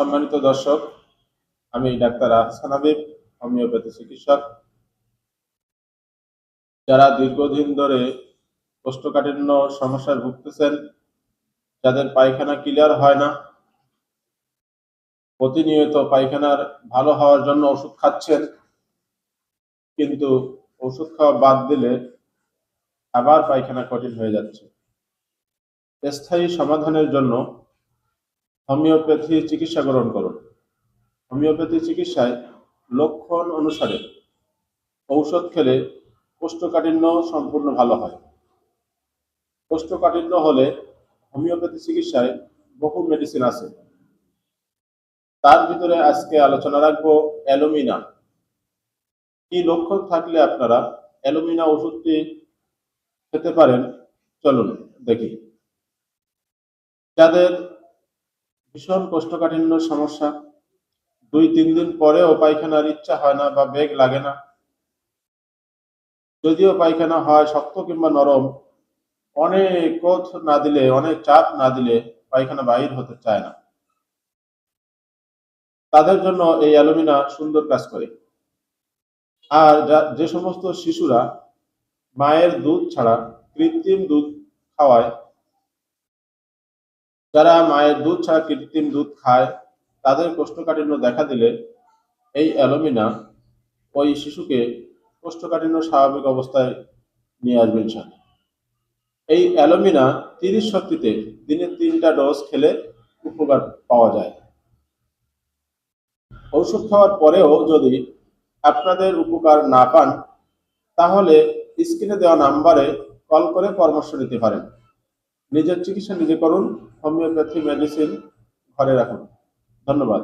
সম্মানিত দর্শক, আমি ডাক্তার আহসান হাবিব, হোমিওপ্যাথি চিকিৎসক। যারা দীর্ঘদিন ধরে কোষ্ঠকাঠিন্য সমস্যায় ভুগতেছেন, যাদের পায়খানা ক্লিয়ার হয় না, প্রতিনিয়ত পায়খানার ভালো হওয়ার জন্য ওষুধ খাচ্ছেন, কিন্তু ওষুধ খাওয়া বাদ দিলে আবার পায়খানা কঠিন হয়ে যাচ্ছে। স্থায়ী সমাধানের জন্য হোমিওপ্যাথি চিকিৎসা গ্রহণ করুন। হোমিওপ্যাথি চিকিৎসায় লক্ষণ অনুসারে ঔষধ খেলে কোষ্ঠকাঠিন্য সম্পূর্ণ ভালো হয়। কোষ্ঠকাঠিন্য হলে হোমিওপ্যাথি চিকিৎসায় বহু মেডিসিন আছে। তার ভিতরে আজকে আলোচনা রাখব অ্যালুমিনা। কি লক্ষণ থাকলে আপনারা অ্যালুমিনা ওষুধটি খেতে পারেন? চলুন দেখি। যাদের ভীষণ কোষ্ঠকাঠিন্য সমস্যা। দুই, তিন দিন পরেও পায়খানার ইচ্ছা হয় না বা বেগ লাগে না। যদিও পায়খানা হয় শক্ত কিংবা নরম, অনেক কোথ না দিলে, অনেক চাপ না দিলে পায়খানা বাহির হতে চায় না। তাদের জন্য এই অ্যালুমিনা সুন্দর কাজ করে। আর যে সমস্ত শিশুরা মায়ের দুধ ছাড়া কৃত্রিম দুধ খাওয়ায় যারা মায়ের দুধ ছাড়া কৃত্রিম দুধ খায়, তাদের কোষ্ঠকাঠিন্য দেখা দিলে এই অ্যালুমিনা ওই শিশুকে কোষ্ঠকাঠিন্য স্বাভাবিক অবস্থায় নিয়ে আসবেন ইনশাল্লাহ এই অ্যালুমিনা তিরিশ শক্তিতে দিনে তিনটা ডোজ খেলে উপকার পাওয়া যায়। ঔষধ খাওয়ার পরেও যদি আপনাদের উপকার না পান, তাহলে স্ক্রিনে দেওয়া নাম্বারে কল করে পরামর্শ নিতে পারেন। নিজের চিকিৎসা নিজে করুন হোমিওপ্যাথি মেডিসিন ঘরে রাখুন। ধন্যবাদ।